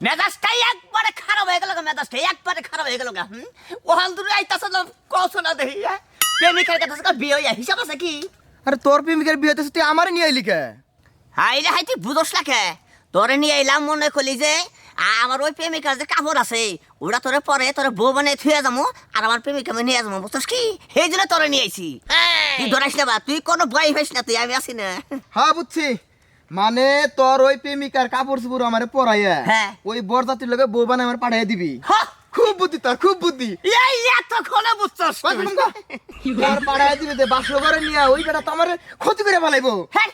মেজাজটাই একবারে খারাপ হয়ে গেল গা, মেজাজটা একবারে খারাপ হয়ে গেল হুম? ওহান দূরে আইতাছে না কৌশল না দেখি হ্যাঁ? প্রেমিকার আজকাল বিয়ে হইয়া হিসাব আছে কি? আরে তোর প্রেমিকের বিয়েতে তুই আমারে নিয়ে আইলি কে? হাই রে হাই তুই বুঝোস লাগে তোরে নিয়ে এলাম মনে করলি যে আমার ওই প্রেমিকার যে কাপড় আছে ওরা তোরে পরে তোরে বউ বানিয়ে থুয়ে যাব আর আমার প্রেমিকা আমি নিয়ে যাব বুঝছিস কি? সেই জন্য তোরে নিয়ে আইছি। তুই ধরাইস না বা তুই কোনো ভয় হইস না তুই আমি আছি না। হ্যাঁ বুঝছি। মানে তোর ওই প্রেমিকার কাপড় চোপড় আমার পরাইয়া হ্যাঁ। ওই বরজাতির লগে বউ বানায় আমার পাঠাইয়া দিবি। খুব বুদ্ধি তোর খুব বুদ্ধি। এই এতক্ষণে বুঝছস। তোর পাঠাইয়া দিবি দে বাসর ঘরে নিয়ে ওই বেটা তো আমার ক্ষতি করে ফেলাইবো। হ্যাঁ,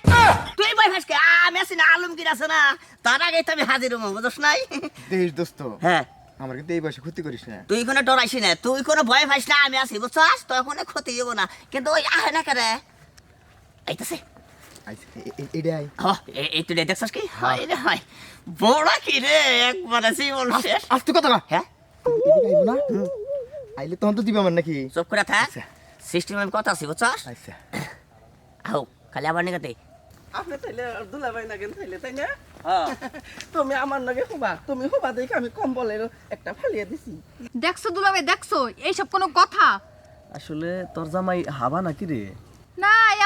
তুই ভয় ফাসকে আমি আছি না আলমগীর আছে না তার আগে তো আমি হাজির হব বুঝছ নাই? দেশ দোস্ত হ্যাঁ। আমার কিন্তু এই বয়সে ক্ষতি করিস না। তুই কোনো ডরাইস না তুই কোনো ভয় পাইস না আমি আছি বুঝছস? তোর কোনো ক্ষতি হব না কিন্তু ওই আহে না করে আইতাছে। এটাই দেখছস কি? হয়। রে হয়। বড় কি রে একবার আছি বল শেষ। আজ তুই কথা। হ্যাঁ? এদিকে আইবো না। আইলে তখন তো দিবে আমার নাকি। চুপ করে থাক। আচ্ছা। সিস্টেম আমি কথা আছি বুঝছস? আচ্ছা। আও খালি আবার নিকাতে আপনি তাইলে দুলাভাই নাগেন তাইলে তাই না? তুমি আমার নাগে হুবা। তুমি হুবা দেখে আমি কম্বলের একটা ফালিয়ে দিছি। দেখছ দুলাভাই দেখছ? এইসব কোনো কথা? আসলে তোর জামাই হাবা নাকি রে?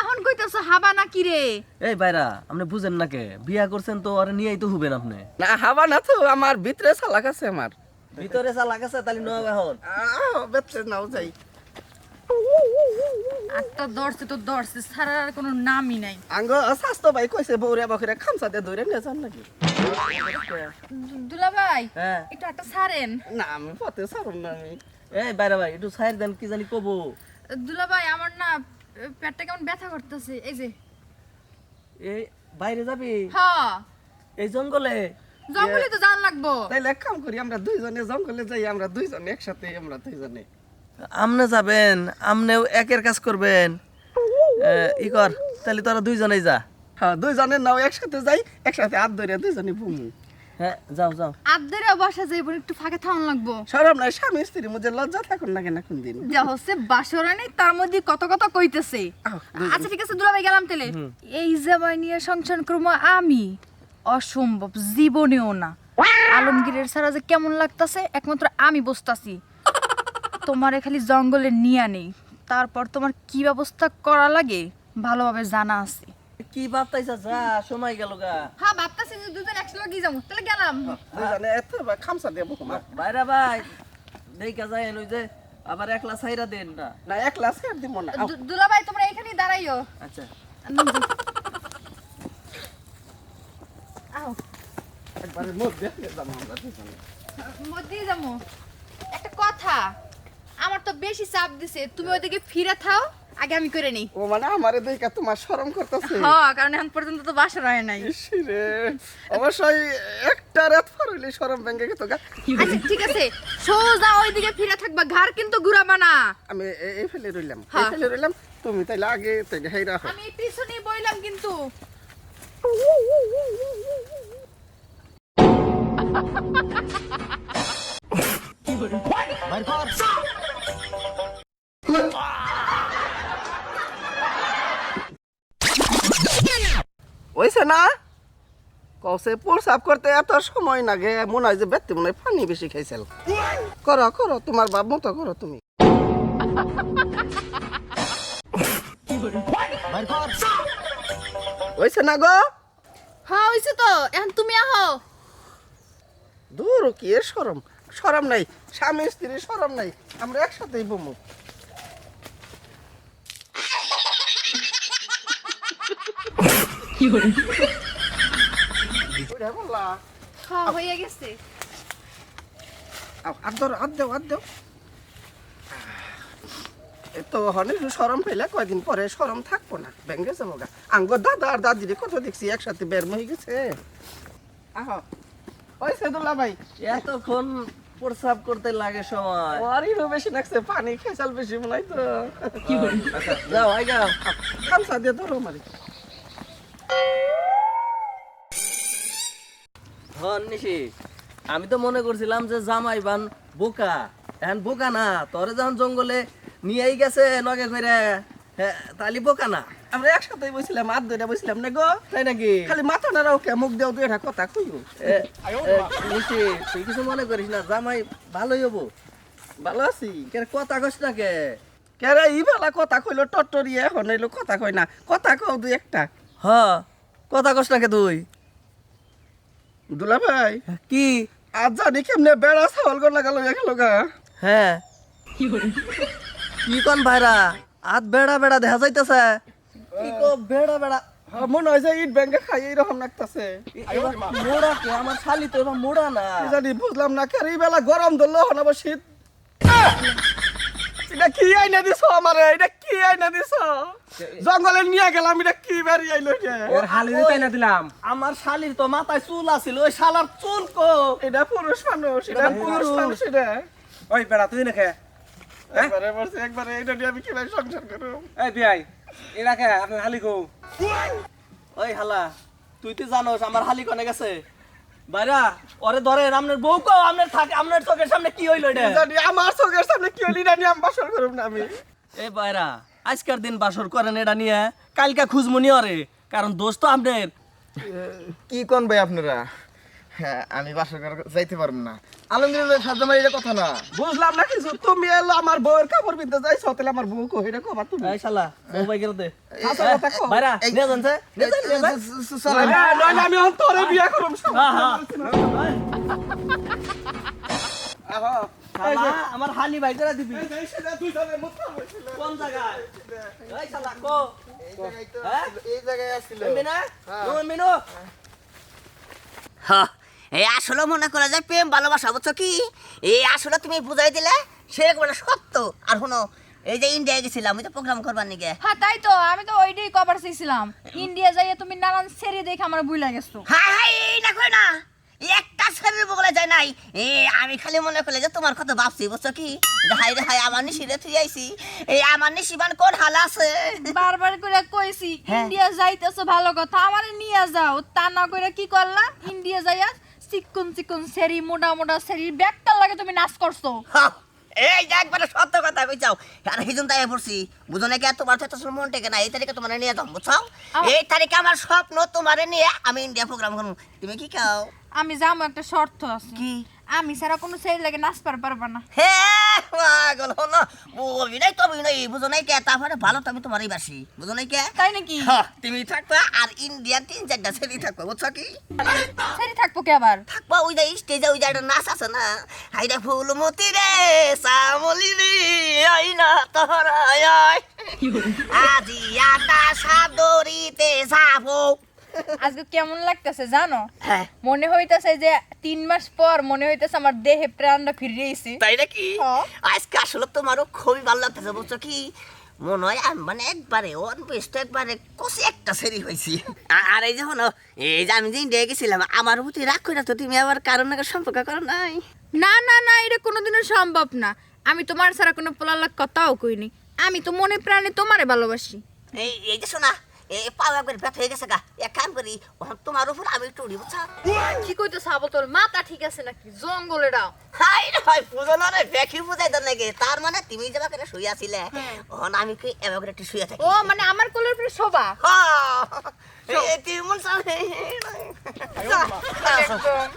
এখন কইতেছো হাবা না কি রে? এই বাইরা আপনি বুঝেন না কে? বিয়া করছেন তো আর নিয়েই তো হবেন আপনি। না হাবা না তো আমার ভিতরে চালাক আছে আমার। ভিতরে চা আছে তাহলে নয় এখন। আহ, বেতরে নাও যাই। একটা দর্শে তো দর্শে ছাড়ার আর কোনো নামই নাই। আঙ্গ স্বাস্থ্য ভাই কইছে বৌরে বকরে খামসাতে ধরে নিয়ে যান নাকি? দু- দুলাভাই হ্যাঁ। একটু ছাড়েন। না আমি পথে সারুন না আমি। এই বাইরা ভাই একটু সাইড দেন কি জানি কবো। দুলাভাই আমার না পেটটা কেমন ব্যথা করতেছে এই যে। এই বাইরে যাবি? হ্যাঁ। এই জঙ্গলে? জঙ্গলে তো জান লাগবো। তাইলে এক কাম করি আমরা দুইজনে জঙ্গলে যাই আমরা দুইজনে একসাথে আমরা দুইজনে। আমনে যাবেন আমনেও একের কাজ করবেন। ই কর তাহলে তোরা দুইজনেই যা। হ্যাঁ দুইজনে নাও একসাথে যাই একসাথে হাত ধরে দুইজনে বুমু হ্যাঁ যাও যাও। বসা যাইব একটু ফাঁকে থাকুন লাগবো। নাই স্বামী স্ত্রীর মধ্যে লজ্জা থাকুন না কেন কোন দিন। যা হচ্ছে বাসরা নেই তার মধ্যে কত কত কইতেছে। আচ্ছা ঠিক আছে দুলাভাই গেলাম তেলে এই জামাই নিয়ে সংসার করব আমি। অসম্ভব জীবনেও না। আলমগীরের ছাড়া যে কেমন লাগতাছে একমাত্র আমি বসতাছি তোমারে খালি জঙ্গলে নিয়া নেই তারপর তোমার কি ব্যবস্থা করা লাগে ভালোভাবে জানা আছে। কি ভাবতাইছা যা সময় গেল গা। হ্যাঁ ভাবতাছি যে দুজন একসাথে যাব তাহলে গেলাম। দুইজনে এত খামসা দিয়ে বাইরা ভাই দেখা যায় ওই যে আবার একলা সাইরা দেন না। না একলা ছেড়ে দিব না। আও, দু- দুলাভাই তোমরা এখানেই দাঁড়াইও। আচ্ছা। আও। একবারে মধ্যে যাব আমরা দুইজনে। মধ্যে যাব। একটা কথা আমার তো বেশি চাপ দিছে তুমি ওইদিকে ফিরে থাও। আগে আমি করে নেই। ও মানে আমারে দেখে তোমার শরম করতেছে? হ্যাঁ কারণ এখন পর্যন্ত তো বাসা রয় নাই। রে। অবশ্যই একটা রাত পার হইলে শরম ভেঙে গেত গা। আচ্ছা ঠিক আছে। সোজা ওইদিকে ফিরে থাকবা ঘর কিন্তু ঘুরাবা না আমি এই ফেলে রইলাম এই। ফেলে রইলাম। তুমি তাইলে আগে থেকে হেই রাখো আমি পিছনে বইলাম কিন্তু। ওইছে না? কসে প্রসাব করতে এত সময় লাগে মনে হয় যে ব্যক্তি মনে হয় পানি বেশি খাইছিল করো করো তোমার বাপ মতো করো তুমি? ওইছে না গো? হ্যাঁ হইছে তো এখন তুমি আহো। দূর কি এর সরম সরম নাই স্বামী স্ত্রী সরম নাই আমরা একসাথেই বমু। গেছে আহ ওই সেদুল্লা ভাই এতক্ষণ প্রসাব করতে লাগে সময় ওয়ারিরও বেশি লাগছে পানি খেসাল বেশি মনে হয় তো আচ্ছা, যাও আই যাও খামসা দিয়ে ধরো মারি নিশি আমি তো মনে করছিলাম যে জামাই বান বোকা। এখন বোকা না তোরে যখন জঙ্গলে নিয়েই গেছে নগে করে তালি বোকা না। আমরা একসাথে বসছিলাম হাত ধরে বসছিলাম না গো। তাই নাকি? খালি মাথা নাড়া ওকে মুখ দেও দুই একটা কথা কইও। এ, তুই কিছু মনে করিস না জামাই ভালোই হব। ভালো আছি। কেন কথা কস না কে? কেরে ই বেলা কথা কইলো টট্টরিয়ে এখন কথা কই না। কথা কও দুই একটা। হ কথা কস না কে তুই? দুলা ভাই কি? আজ জানি কেমনে বেড়া ছাগল গলা গেল গেল গা। হ্যাঁ কি কোন ভাইরা আত বেড়া বেড়া দেখা যাইতেছে। কি কো বেড়া বেড়া? মনে হয় যে ইট ব্যাংকে খাই এইরকম লাগতাছে। মোড়া কে? আমার শালি তো এবার মোড়া না। কি জানি বুঝলাম না কেরে এই বেলা গরম ধরলো হন আবার শীত। এটা কি আইনা দিছ আমারে? এটা কি আইনা দিছ? জঙ্গলে নিয়ে গেলাম এটা কি বেরিয়ে আইলো ওর হালি দিতে দিলাম। আমার শালির তো মাথায় চুল আছিল ওই শালার চুল কো? এটা পুরুষ মানুষ এটা পুরুষ। মানুষ এটা। ওই বেড়া তুই নাকি একবারে বলছে একবারে এটা নিয়ে আমি কীভাবে সংসার করব? এই বিয়াই হালি কো? ওই হালা তুই তো জানোস আমার হালি কনে গেছে। বাইরা ওরে ধরে আপনার বউ কো আপনার থাকে আপনার চোখের সামনে কি হইল এটা? জানি আমার চোখের সামনে কি এটা নিয়ে আমি বাসর করব না আমি। এই বাইরা আজকের দিন বাসর করেন এটা নিয়ে কালকা খুঁজমুনি ওরে কারণ দোস্ত আপনার। কি কোন ভাই আপনারা? হ্যাঁ আমি বাসা করে যাইতে পারব না আলমগীর সাজ্জামাই এটা কথা না বুঝলাম না কিছু তুমি এলো আমার বউয়ের কাপড় পিনতে যাইছো তাহলে আমার বউ কো এটা কবা তুমি এই শালা বউ বাই গেল দে হাসা কথা কও। বাইরা। হ্যাঁ, নইলে আমি এখন তোরে বিয়া করব হ্যাঁ, হ্যাঁ। আহা আমার হালি ভাই যারা দিবি কোন জায়গায় এই শালা কো হ্যাঁ? এই জায়গায় আসছিল মিনা মিনু হ্যাঁ এই আসলে মনে করে যে প্রেম ভালোবাসা বুঝছ কি? এই আসলে তুমি বুঝাই দিলে সেরকম একটা সত্য। আর শুনো এই যে ইন্ডিয়া গেছিলাম আমি তো প্রোগ্রাম করবার নিকে হ্যাঁ তাই তো আমি তো ওইটাই কভার চাইছিলাম ইন্ডিয়া যাইয়া তুমি নানান সেরি দেখে আমার বুইলা গেছো। হাই হাই এই না কই না একটা শরীর বগলে যায় নাই। এ আমি খালি মনে করলে যে তোমার কথা ভাবছি বুঝছ কি? হাই রে হাই আমার নিশিরে তুই আইছি। এই আমার নিশিবান কোন হাল আছে? বারবার করে কইছি হ্যাঁ। ইন্ডিয়া যাইতেছো ভালো কথা আমারে নিয়ে যাও। তা না কইরা কি করলা ইন্ডিয়া যাইয়া চিকন চিকন সেরি মোটা মোটা সেরি ব্যাগটার লাগে তুমি নাচ করছ। এই যে একবারে সত্য কথা কইছাও আর তাই পড়ছি। বুঝো নাকি আর তোমার তো মন টেকে না এই তারিখে তোমার নিয়ে যাব বুঝছ এই তারিখে আমার স্বপ্ন তোমার নিয়ে আমি ইন্ডিয়া প্রোগ্রাম করব। তুমি কি খাও? আমি যাব একটা শর্ত আছে। কি? আমি ছাড়া কোনো ছেলে লাগে নাচ পারবা না। হে পাগল হলো অভিনয় তো অভিনয় বুঝো নাই কে? তারপরে ভালো তো আমি তোমারই বাসি বুঝো নাই কে? তাই নাকি? হ্যাঁ, তুমি থাকবা আর ইন্ডিয়ার তিন চারটা ছেলে থাকবা বুঝছ কি? সেরি থাকব কে আবার? থাকবা ওই যে স্টেজে ওই যে একটা নাচ আছে না? হাইটা ফুলমতি রে সামলি রে আই না তোরা আয় আজি আটা সাদরিতে যাব। আজকে কেমন লাগতেছে জানো? হ্যাঁ। মনে হইতাছে যে তিন মাস পর মনে হইতাছে আমার দেহে প্রাণটা ফিরে এসেছি তাই নাকি? হ্যাঁ। আজকে আসলে তোমারও খুবই ভালো লাগতেছে বুঝছ কি? মনে হয় আমি মানে একবারে ওর একবারে কষে একটা সেরি হয়েছি আর এই যে হলো এই যে আমি গেছিলাম আমার প্রতি রাগ করে তো তুমি আবার কারণ না সম্পর্ক করো নাই? না না না এটা কোনোদিনও সম্ভব না। আমি তোমার ছাড়া কোনো পোলার কথাও কইনি। আমি তো মনে প্রাণে তোমারে ভালোবাসি। এই এই যে শোনা এই পাও একবার ব্যথা হয়ে গেছে গা। এক কাম করি ওখানে তোমার উপর আমি একটু উড়ি বুঝছ কি কইতো সাবো তোর মাথা ঠিক আছে নাকি? জঙ্গলে ডাও হাই রে ভাই বুঝো না রে বেশি বুঝাই তো নাকি। তার মানে তুমি যে করে শুয়ে আছিলে ওখান আমি কি এবার করে একটু শুয়ে থাকি? ও মানে আমার কোলের উপরে শোভা হ্যাঁ এই তুই মন সামনে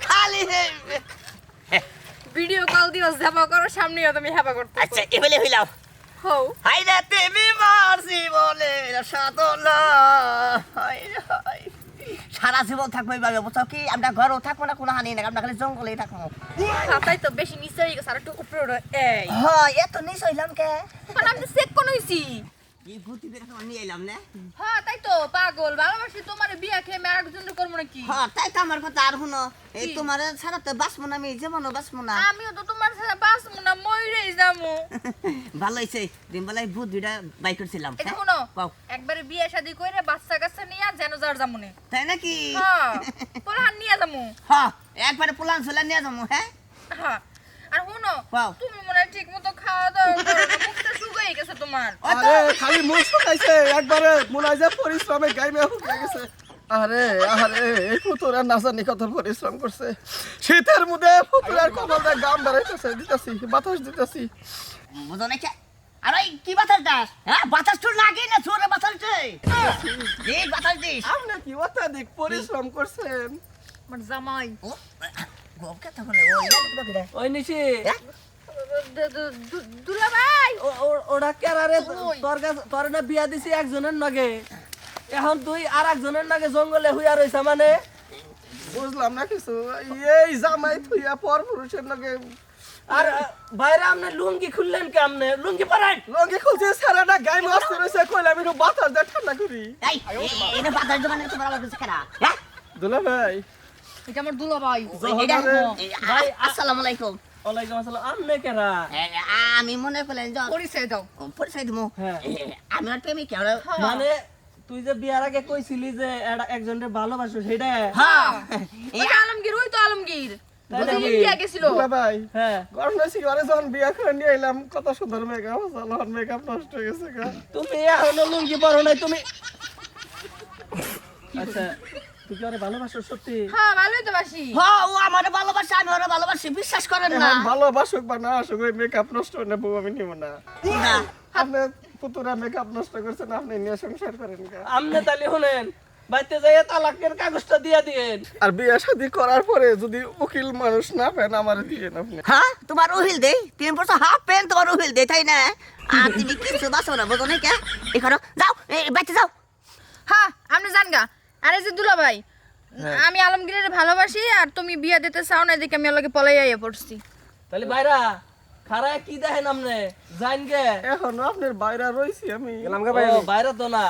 খালি ভিডিও কল দিও যাবা করো সামনেও তুমি হেবা করতে আচ্ছা এবেলে হইলাম। হও। হাই রে তুমি মারছি বলে সাদলা হাই রে হাই সারা জীবন থাকব এইভাবে বুঝছ কি? আমরা ঘরেও থাকব না কোনো হানি না আমরা খালি জঙ্গলেই থাকব। খাতাই তো বেশি নিচে হয়ে গেছে আর একটু উপরে উঠো। এই। হ্যাঁ এত নিস হইলাম কে? মানে আমি চেক কোন হইছি। কি ভূতি নিয়ে এলাম না? হ্যাঁ তাই তো পাগল ভালোবাসি তোমার বিয়া খেয়ে আমি আরেকজন করব নাকি? হ্যাঁ তাই তো আমার কথা আর শুনো এই? তোমার ছাড়া তো বাঁচবো না আমি জীবনও বাঁচবো না। আমিও তো তোমার সাথে বাঁচবো না ময়ূরেই যাব। ভালো হয়েছে দিন বেলায় ভূত দুইটা বাই করছিলাম হ্যাঁ? শুনো একবারে বিয়ে শাদি করে বাচ্চা কাচ্চা নিয়ে যেন যার যামুনে। তাই নাকি? হ্যাঁ পোলাহান নিয়ে যামু। হ্যাঁ একবারে পোলান সোলা নিয়ে যাব হ্যাঁ? হ্যাঁ আর শুনো। তুমি মনে হয় ঠিক মতো খাওয়া দাওয়া করো মুখটা গেছে তোমার। আরে খালি মুখ শুকাইছে একবারে মনে হয় যে পরিশ্রমে গাইমে শুকিয়ে গেছে। আরে আরে এই পুতুরা নাচানি কত পরিশ্রম করছে। শীতের মধ্যে কপালটা গাম বেড়াইতেছে দিতেছি বাতাস দিতেছি। বুঝো না কে? আর কি বাতাস দাস? হ্যাঁ বাতাস তোর লাগে না চোরে বাতাস দে। এই বাতাস দিস। আপনি কি অত্যাধিক পরিশ্রম করছেন? আমার জামাই। ও গম কে তখন ওই লাগে তোমাকে রে ওই নিশি। হ্যাঁ? দু- দু- দু- দুলা ভাই ও- ও- ওরা কেরারে তোর কাছে তোর না বিয়া দিছি একজনের নগে। এখন তুই আর একজনের নগে জঙ্গলে হুইয়া রইছা মানে? বুঝলাম না কিছু। এই জামাই থুইয়া পর পুরুষের নাকি আর বাইরে আপনি লুঙ্গি খুললেন কে আপনি লুঙ্গি পরান লঙ্গি খুলছে সারাটা গায়ে মাছ রয়েছে কইলে আমি বাতাস দিয়ে ঠান্ডা করি। এই এটা বাতাস দোকানে তোমার আবার কিছু কেনা হ্যাঁ? দুলা ভাই। এটা আমার দুলা ভাই। ভাই, আসসালামু আলাইকুম। ওয়ালাইকুম আসসালাম। আপনি কেরা? আমি মনে করলেন পরিচয় দাও। পরিচয় দিব হ্যাঁ। আমি আর প্রেমিক মানে তুই যে বিয়ার আগে কইছিলি যে একজনের ভালোবাসো সেটা? হ্যাঁ। যে আলমগীর ওই তো আলমগীর। হ্যাঁ। গরম নসি ঘরে যখন বিয়া করে নিয়ে এলাম কত সুন্দর মেকআপ মেকআপ নষ্ট হয়ে গেছে তুমি এখনও লুঙ্গি পরো নাই তুমি আচ্ছা তুই ওরে ভালোবাসো সত্যি? হ্যাঁ ভালোই তো বাসি। হ্যাঁ ও আমার ভালোবাসে আমি ওরা ভালোবাসি বিশ্বাস করেন না। ভালোবাসুক বা না আসুক ওই মেকআপ নষ্ট হয়ে না বউ আমি নিব না। না। আপনি পুতুরা মেকআপ নষ্ট করছেন আপনি নিয়ে সংসার করেন তালি শুনেন বাইতে যাই তালাকের কাগজটা দিয়া দিয়েন। আর বিয়ে শাদি করার পরে যদি উকিল মানুষ না পেন আমার দিয়ে আপনি। হ্যাঁ তোমার উহিল দেই? তিন বছর হাফ প্যান্ট তোমার উহিল দেই তাই না? আর তুমি কিছু বাসো না বোঝো না কে? এখানে যাও এই বাইতে যাও। হ্যাঁ আপনি জান গা। আরে যে দুলা ভাই আমি আলমগীরের ভালোবাসি আর তুমি বিয়া দিতে চাও না দেখে আমি ওকে পলাই আইয়া পড়ছি। তাহলে বাইরা খারায় কি দেখেন আমনে জাইন গে। এখনও আপনার বাইরে রয়েছি আমি। গেলাম গে ভাই বাইরে তো না।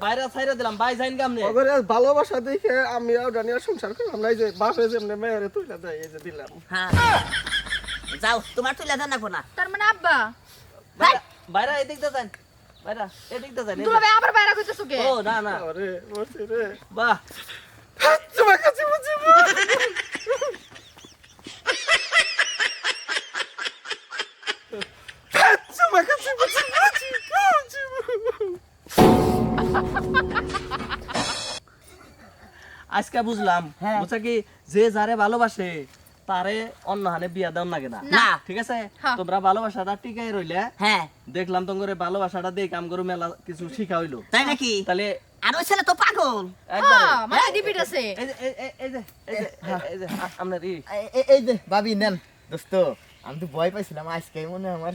বাইরে ছাইরা দিলাম। বাই জাইন গে আমনে ওগরে ভালোবাসা দেখে আমি আর জানি সংসার করলাম না। এই যে বাপে যেমনি মেয়েরে তুলে দেয় এই যে দিলাম। হ্যাঁ। যাও তোমার তুলে দেন না। তার মানে আব্বা? বাইরা- এদিক দিয়ে যান। বাইরা এদিক দিয়ে যান দুলা ভাই আবার বাইরে কইতেছো কে? ও না না। আরে বলছি রে। বাহ। তোমার কাছে বুঝি আজকে বুঝলাম। হ্যাঁ। বুঝছা কি যে যারে ভালোবাসে তারে অন্য হানে বিয়া দেওয়ার লাগে না। ঠিক আছে। তোমরা ভালোবাসাটা টিকাই রইলে হ্যাঁ। দেখলাম তোমার ভালোবাসাটা দিয়ে কাম করু মেলা কিছু শিখা হইল। তাই নাকি? তাহলে আর ওই ছেলে তো পাগল। মানে রিপিট আছে। এই যে এই- আপনার এই ভাবি নেন। দোস্ত আমি তো ভয় পাইছিলাম আজকে মনে হয় আমার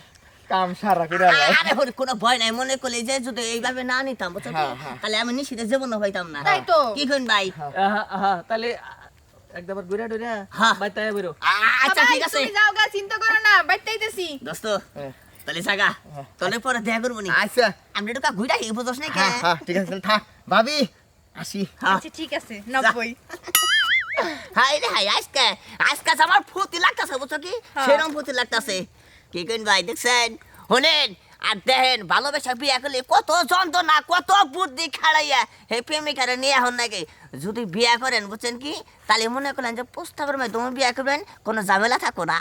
কাম সারা করে আরে হরি কোনো ভয় নাই মনে করলে যে যদি এইভাবে না নিতাম বুঝছ? হ্যাঁ, হ্যাঁ। তাহলে আমি নিশ্চিত জীবন হইতাম না। তাই তো। কি করেন ভাই? আহা, আহা, তাহলে একবার ঘুরে হ্যাঁ। বাইতে বেরো। আচ্ছা ঠিক আছে। তুমি যাও গা চিন্তা করো না দোস্ত তাহলে জাগা তাহলে পরে দেখা করব নি। আচ্ছা। আমি একটু ঘুরা হি বুঝছ না কে? হ্যাঁ হ্যাঁ ঠিক আছে থাক ভাবি আসি। হ্যাঁ। আচ্ছা ঠিক আছে হাই রে হাই আজকে আজকে আজ আমার ফুর্তি লাগতাছে বুঝছ কি? হ্যাঁ। সেরকম ফুর্তি লাগতাছে। কি কইন ভাই দেখছেন? শুনেন, আর দেখেন, ভালোবাসা বিয়া করলে কত যন্ত্রণা, কত বুদ্ধি খাড়াইয়া হে প্রেমিকারে নিয়ে এখন নাকি? যদি বিয়া করেন, বুঝছেন কি? তাহলে মনে করলেন যে প্রস্তাবের মাধ্যমে বিয়া করবেন, কোনো ঝামেলা থাকো না।